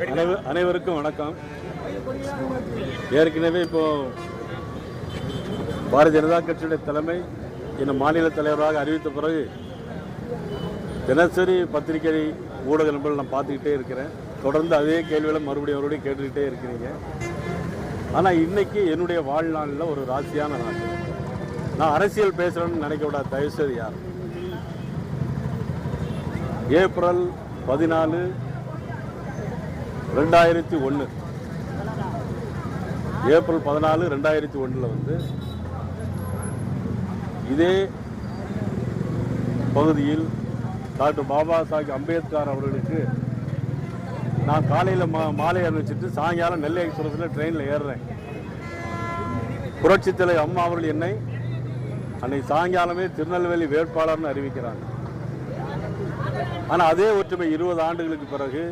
அனைவருக்கும் வணக்கம். ஏற்கனவே இப்போ பாரதிய ஜனதா கட்சியுடைய தலைமை இன்னும் மாநில தலைவராக அறிவித்த பிறகு தினசரி பத்திரிகை ஊடக நண்பர்கள் நான் பார்த்துக்கிட்டே இருக்கிறேன். தொடர்ந்து அதே கேள்விகளை மறுபடியும் மறுபடியும் கேட்டுக்கிட்டே இருக்கிறீங்க. ஆனால் இன்னைக்கு என்னுடைய வாழ்நாளில் ஒரு ராசியான நாள். நான் அரசியல் பேசுகிறேன்னு நினைக்க விடாத தயவுசெய்து யார் ஏப்ரல் பதினாலு ரெண்டாயிரத்தி ஒன்று ஏப்ரல் பதினாலு ரெண்டாயிரத்தி ஒன்றில் வந்து இதே பகுதியில் டாக்டர் பாபா சாஹிப் அம்பேத்கர் அவர்களுக்கு நான் காலையில் மா மாலை அணிவிச்சிட்டு சாயங்காலம் நெல்லை எக்ஸ்பிரஸில் ட்ரெயினில் ஏறுறேன். புரட்சித்தலை தலைவர் அம்மா அவர்கள் என்னை அன்னைக்கு சாயங்காலமே திருநெல்வேலி வேட்பாளர்னு அறிவிக்கிறாங்க. ஆனால் அதே ஒற்றுமை இருபது ஆண்டுகளுக்கு பிறகு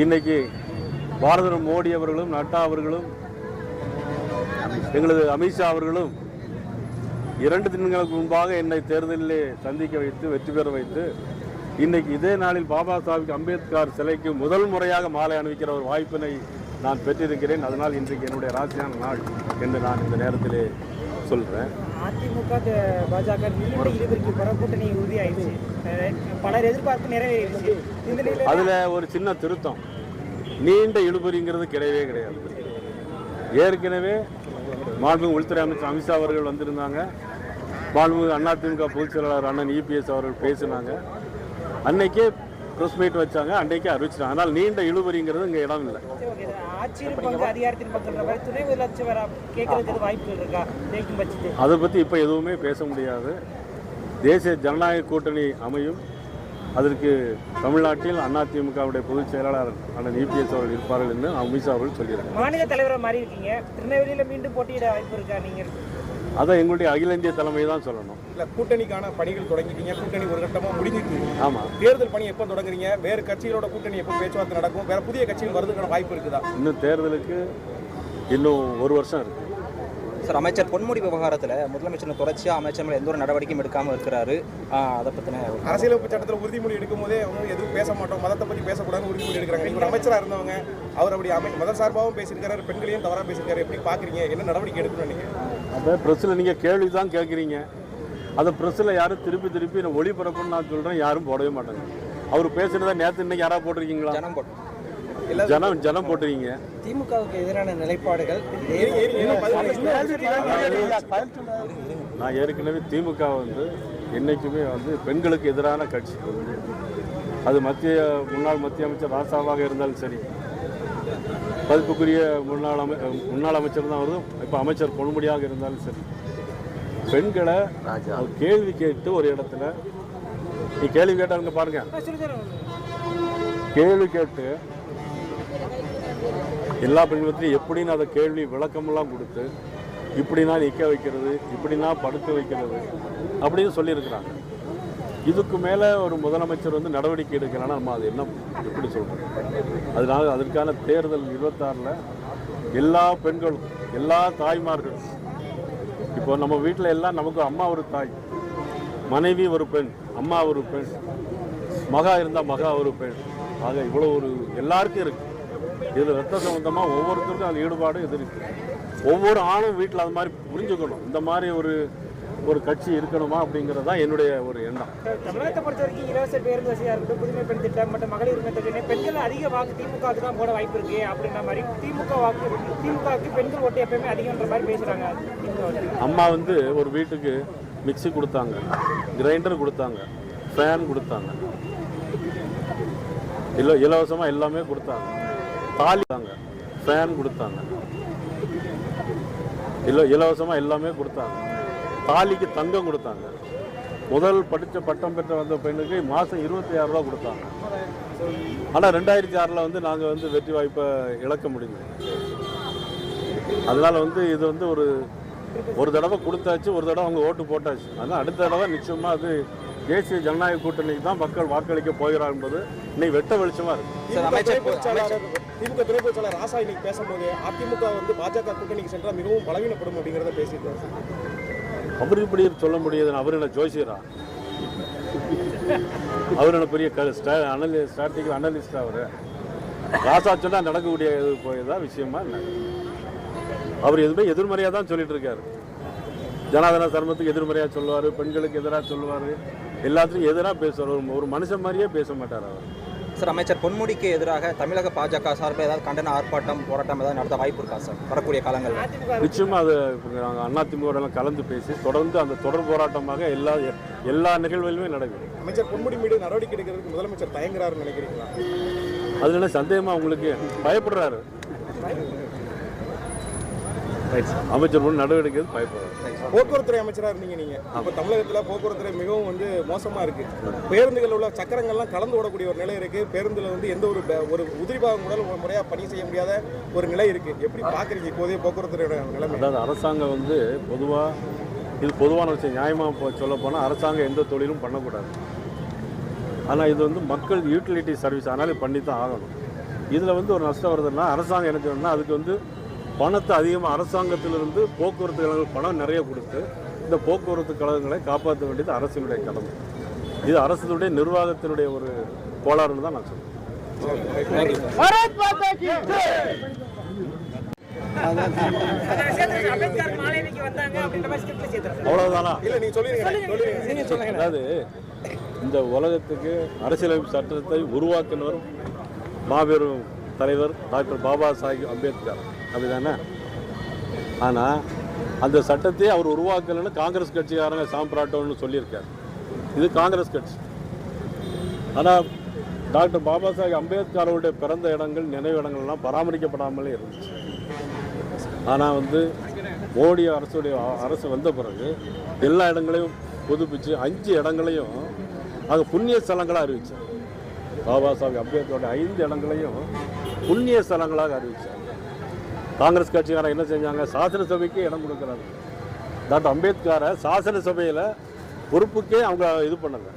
இன்னைக்கு பாரத மோடி அவர்களும் நட்டா அவர்களும் எங்களது அமித்ஷா அவர்களும் இரண்டு தினங்களுக்கு முன்பாக என்னை தேர்தலிலே சந்திக்க வைத்து வெற்றி பெற வைத்து இன்னைக்கு இதே நாளில் பாபா சாஹிப் அம்பேத்கர் சிலைக்கு முதல் முறையாக மாலை அணிவிக்கிற ஒரு வாய்ப்பினை நான் பெற்றிருக்கிறேன். அதனால் இன்றைக்கு என்னுடைய ராசியான நாள் என்று நான் இந்த நேரத்திலே சொல்கிறேன் அதிமுக பாஜக நீண்ட இருவருக்கு பிற உறுதியாயிடுச்சு. பலர் எதிர்பார்ப்பு நிறைவேறிடுச்சு. அதில் ஒரு சின்ன திருத்தம். நீண்ட இழுபறிங்கிறது கிடையவே கிடையாது. ஏற்கனவே மாண்புமிகு உள்துறை அமைச்சர் அமித்ஷா அவர்கள் வந்திருந்தாங்க. மாண்புமிகு அதிமுக பொதுச் செயலாளர் அண்ணன் இபிஎஸ் அவர்கள் பேசினாங்க. அன்னைக்கே ப்ரெஸ் மீட் வச்சாங்க. அன்னைக்கே அறிவிச்சிட்டாங்க. ஆனால் நீண்ட இழுபறிங்கிறது இங்கே இடம் இல்லை. அதை பற்றி இப்போ எதுவுமே பேச முடியாது. தேசிய ஜனநாயக கூட்டணி அமையும். அதற்கு தமிழ்நாட்டில் அதிமுகவுடைய பொதுச் செயலாளர் அண்ணன் இபிஎஸ் அவர்கள் இருப்பார்கள் என்று அமித்ஷா அவர்கள் சொல்லியிருக்காங்க மாநில தலைவராக மாறி இருக்கீங்க திருநெல்வேலியில மீண்டும் போட்டியிட வாய்ப்பு இருக்கா நீங்க? அதை எங்களுடைய அகில இந்திய தலைமை தான் சொல்லணும். இல்ல கூட்டணிக்கான பணிகள் தொடங்கிட்டீங்க. கூட்டணி ஒரு கட்டமா முடிஞ்சிட்டு ஆமாம் தேர்தல் பணி எப்போ தொடங்குறீங்க? வேறு கட்சிகளோட கூட்டணி எப்போ பேச்சுவார்த்தை நடக்கும்? வேற புதிய கட்சிகள் வரதுக்கான வாய்ப்பு இருக்குதா? இன்னும் தேர்தலுக்கு இன்னும் ஒரு வருஷம் இருக்கு. சார் அமைச்சர் பொன்முடி விவகாரத்தில் முதலமைச்சர் தொடர்ச்சியாக அமைச்சர் மேல எந்த ஒரு நடவடிக்கையும் எடுக்காமல் இருக்கிறாரு. அதை பற்றின அரசியலமைப்பு சட்டத்தில் உறுதிமொழி எடுக்கும் போதே அவங்க எதுவும் பேச மாட்டோம். மதத்தை பத்தி பேசக்கூடாதுன்னு உறுதிமொழி எடுக்கிறாங்க. நீங்க ஒரு அமைச்சரா இருந்தவங்க அவர் அப்படி அமை மத சார்பாகவும் பேசியிருக்காரு பெண்களையும் தவறா பேசியிருக்காரு. எப்படி பாக்குறீங்க? என்ன நடவடிக்கை எடுக்கணும் நீங்க அதை ப்ரெஸ்ஸில் நீங்கள் கேள்வி தான் கேட்குறீங்க அதை ப்ரெஸ்ஸில் யாரும் திருப்பி திருப்பி நான் ஒளிபரப்புன்னு நான் சொல்கிறேன் யாரும் போடவே மாட்டாங்க. அவர் பேசுகிறத நேற்று இன்னைக்கு யாராவது போட்டிருக்கீங்களா? ஜனம் போட்டு ஜனம் ஜனம் போட்டிருக்கீங்க திமுகவுக்கு எதிரான நிலைப்பாடுகள் நான் ஏற்கனவே திமுக வந்து என்றைக்குமே வந்து பெண்களுக்கு எதிரான கட்சி அது மத்திய முன்னாள் மத்திய அமைச்சர் ராசாவாக இருந்தாலும் சரி பதிப்புக்குரிய முன்னாள் அமை முன்னாள் அமைச்சர் தான் வருது இப்போ அமைச்சர் பொன்முடியாக இருந்தாலும் சரி பெண்களை கேள்வி கேட்டு ஒரு இடத்துல நீ கேள்வி கேட்டாங்க பாருங்க கேள்வி கேட்டு எல்லா பெண்களுக்கும் எப்படின்னு அதை கேள்வி விளக்கமெல்லாம் கொடுத்து இப்படினா நிற்க வைக்கிறது இப்படினா படுக்க வைக்கிறது அப்படின்னு சொல்லியிருக்கிறாங்க. இதுக்கு மேலே ஒரு முதலமைச்சர் வந்து நடவடிக்கை எடுக்கிறான்னா நம்ம அது என்ன எப்படி சொல்கிறோம் அதனால அதற்கான தேர்தல் இருபத்தாறில் எல்லா பெண்களும் எல்லா தாய்மார்களும் இப்போ நம்ம வீட்டில் எல்லாம் நமக்கு அம்மா ஒரு தாய் மனைவி ஒரு பெண் அம்மா ஒரு பெண் மகா இருந்தால் மகா ஒரு பெண். ஆக இவ்வளோ ஒரு எல்லாருக்கும் இருக்குது இதில் ரத்த சம்பந்தமாக ஒவ்வொருத்தருக்கும் அது ஈடுபாடு இது இருக்கு. ஒவ்வொரு ஆணும் வீட்டில் அது மாதிரி புரிஞ்சுக்கணும். இந்த மாதிரி ஒரு ஒரு கட்சி இருக்கணுமா அப்படிங்கிறது தான் என்னுடைய ஒரு எண்ணம். தமிழகத்தை பொறுத்த வரைக்கும் இலவச பேருந்து வசதியாக இருக்கட்டும் புதுமை பெண் திட்டம் மற்றும் மகளிர் உரிமை தொகை பெண்கள் அதிக வாக்கு திமுகவுக்கு தான் போட வாய்ப்பு இருக்கு அப்படின்ற மாதிரி திமுக வாக்கு திமுகவுக்கு பெண்கள் ஓட்டு எப்பயுமே அதிகம்ன்ற மாதிரி பேசுறாங்க. திமுக அம்மா வந்து ஒரு வீட்டுக்கு மிக்ஸி கொடுத்தாங்க கிரைண்டர் கொடுத்தாங்க ஃபேன் கொடுத்தாங்க. இல்லை இலவசமாக எல்லாமே கொடுத்தாங்க. தாலி ஃபேன் கொடுத்தாங்க. இல்லை இலவசமாக எல்லாமே கொடுத்தாங்க. தாலிக்கு தங்கம் கொடுத்தாங்க. முதல் படித்த பட்டம் பெற்ற வந்த பெண்ணுக்கு மாதம் இருபத்தி ஆறு ரூபா கொடுத்தாங்க. ஆனால் ரெண்டாயிரத்தி ஆறில் வந்து நாங்கள் வந்து வெற்றி வாய்ப்பை இழக்க முடியும் அதனால வந்து இது வந்து ஒரு ஒரு தடவை கொடுத்தாச்சு ஒரு தடவை அவங்க ஓட்டு போட்டாச்சு. அதனால் அடுத்த தடவை நிச்சயமாக அது தேசிய ஜனநாயக கூட்டணிக்கு தான் மக்கள் வாக்களிக்க போகிறார் என்பது இன்னைக்கு வெட்ட வெளிச்சமாக இருக்குது திமுக துணை பொதுச் ராசா இன்னைக்கு பேசும்போது அதிமுக வந்து பாஜக கூட்டணிக்கு சென்றால் மிகவும் பலவீனப்படும் அப்படிங்கிறத பேசியிருக்காரு. அவர் இப்படி சொல்ல முடியாது அவர் என்ன ஜோசியரா? அவர் என்ன பெரிய அனலி அனலிஸ்ட் அவர்? ராசா சொன்னால் நடக்கக்கூடிய இது போயதா விஷயமா என்ன? அவர் எதுவுமே எதிர்மறையாக தான் சொல்லிட்டு இருக்காரு. ஜனாதன தர்மத்துக்கு எதிர்மறையாக சொல்லுவார் பெண்களுக்கு எதிராக சொல்லுவார் எல்லாத்துக்கும் எதிராக பேசுவார். ஒரு மனுஷன் மாதிரியே பேச மாட்டார் அவர். சார் அமைச்சர் பொன்முடிக்கு எதிராக தமிழக பாஜக சார்பில் ஏதாவது கண்டன ஆர்ப்பாட்டம் போராட்டம் ஏதாவது நடத்த வாய்ப்பு இருக்கா சார்? வரக்கூடிய காலங்களில். நிச்சயமாக அது நாங்கள் அதிமுகலாம் கலந்து பேசி தொடர்ந்து அந்த தொடர் போராட்டமாக எல்லா எல்லா நிகழ்வுகளுமே நடக்கும் அமைச்சர் பொன்முடி மீது நடவடிக்கை எடுக்கிறதுக்கு முதலமைச்சர் தயங்குறாருன்னு நினைக்கிறீங்களா? அதில் என்ன சந்தேகமாக உங்களுக்கு? பயப்படுறாரு. அமைச்சர் முன் நடவடிக்கை பயப்படுறாரு. போக்குவரத்துறை அமைச்சரா இருந்தீங்க நீங்க. அப்ப தமிழகத்துல போக்குவரத்துறை மிகவும் வந்து மோசமா இருக்கு. பேருந்துகள் உள்ள சக்கரங்கள்லாம் கலந்து ஓடக்கூடிய ஒரு நிலை இருக்கு. பேருந்துல வந்து எந்த ஒரு ஒரு உதிரி பாகம் கூட ஒரு முறையா பணி செய்ய முடியாத ஒரு நிலை இருக்கு. எப்படி பாக்குறீங்க இப்போதைய போக்குவரத்துறையோட நிலைமை? அதாவது அரசாங்கம் வந்து பொதுவாக இது பொதுவான விஷயம். நியாயமாக சொல்ல போனால் அரசாங்கம் எந்த தொழிலும் பண்ணக்கூடாது. ஆனால் இது வந்து மக்கள் யூட்டிலிட்டி சர்வீஸ் அதனால பண்ணி தான் ஆகணும். இதில் வந்து ஒரு நஷ்டம் வருதுன்னா அரசாங்கம் என்ன செய்யணும்னா அதுக்கு வந்து பணத்தை அதிகமாக அரசாங்கத்திலிருந்து போக்குவரத்து கழகங்கள் பணம் நிறைய கொடுத்து இந்த போக்குவரத்து கழகங்களை காப்பாற்ற வேண்டியது அரசினுடைய கடமை. இது அரசுடைய நிர்வாகத்தினுடைய ஒரு கோளாறுன்னு தான் நான் நீங்க சொல்லுங்க. அதாவது இந்த உலகத்துக்கு அரசியலமைப்பு சட்டத்தை உருவாக்கினவர் மாபெரும் தலைவர் டாக்டர் பாபா சாஹிப் அம்பேத்கர். அப்படிதானே? ஆனால் அந்த சட்டத்தை அவர் உருவாக்கலைன்னு காங்கிரஸ் கட்சிக்காரங்க சாம்பிராட்டோன்னு சொல்லியிருக்கார். இது காங்கிரஸ் கட்சி. ஆனால் டாக்டர் பாபா சாஹிப் அம்பேத்கரோடைய பிறந்த இடங்கள் நினைவு இடங்கள்லாம் பராமரிக்கப்படாமலே இருந்துச்சு. ஆனால் வந்து மோடி அரசுடைய அரசு வந்த பிறகு எல்லா இடங்களையும் புதுப்பிச்சு அஞ்சு இடங்களையும் அது புண்ணிய ஸ்தலங்களாக அறிவித்தார் பாபா சாஹிப் அம்பேத்கருடைய ஐந்து இடங்களையும் புண்ணிய ஸ்தலங்களாக அறிவித்தார் காங்கிரஸ் கட்சிக்காரன் என்ன செஞ்சாங்க? சாசன சபைக்கு இடம் கொடுக்குறாங்க டாக்டர் அம்பேத்கரை சாசன சபையில் பொறுப்புக்கே அவங்க இது பண்ணல.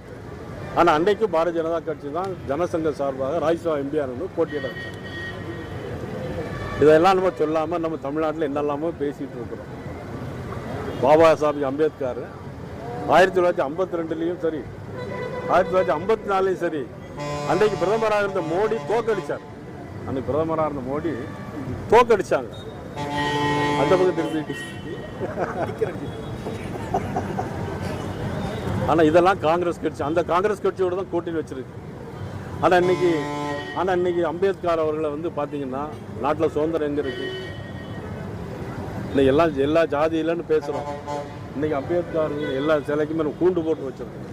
ஆனால் அன்றைக்கு பாரதிய ஜனதா கட்சி தான் ஜனசங்க சார்பாக ராஜ்யசபா எம்பிஆர் வந்து போட்டியிட இதெல்லாம் நம்ம சொல்லாமல் நம்ம தமிழ்நாட்டில் என்னெல்லாமோ பேசிகிட்டு இருக்கிறோம். பாபா சாஹிப் அம்பேத்கர் ஆயிரத்தி தொள்ளாயிரத்தி ஐம்பத்தி ரெண்டுலேயும் சரி ஆயிரத்தி தொள்ளாயிரத்தி ஐம்பத்தி நாலுலேயும் சரி அன்றைக்கு பிரதமராக இருந்த மோடி தோக்கடிச்சார். அன்னைக்கு பிரதமராக இருந்த மோடி தோக்கடிச்சாங்க. அந்த பக்கம் திரும்பிட்டு ஆனால் இதெல்லாம் காங்கிரஸ் கட்சி. அந்த காங்கிரஸ் கட்சியோட தான் கூட்டணி வச்சிருக்கு. ஆனால் இன்னைக்கு ஆனால் இன்னைக்கு அம்பேத்கர் அவர்களை வந்து பார்த்தீங்கன்னா நாட்டில் சுதந்திரம் எங்கே இருக்கு? இன்னைக்கு எல்லாம் எல்லா ஜாதியிலன்னு பேசுகிறோம் இன்னைக்கு அம்பேத்கர் எல்லா சிலைக்குமே நம்ம கூண்டு போட்டு வச்சிருக்கோம்.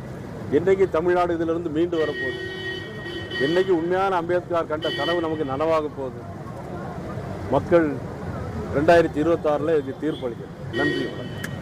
என்னைக்கு தமிழ்நாடு இதிலிருந்து மீண்டு வரப்போகுது. என்றைக்கு உண்மையான அம்பேத்கர் கண்ட கனவு நமக்கு நனவாக போகுது. மக்கள் ரெண்டாயிரத்தி இருபத்தாறில் இதுக்கு தீர்ப்பளிக்க நன்றி வணக்கம்.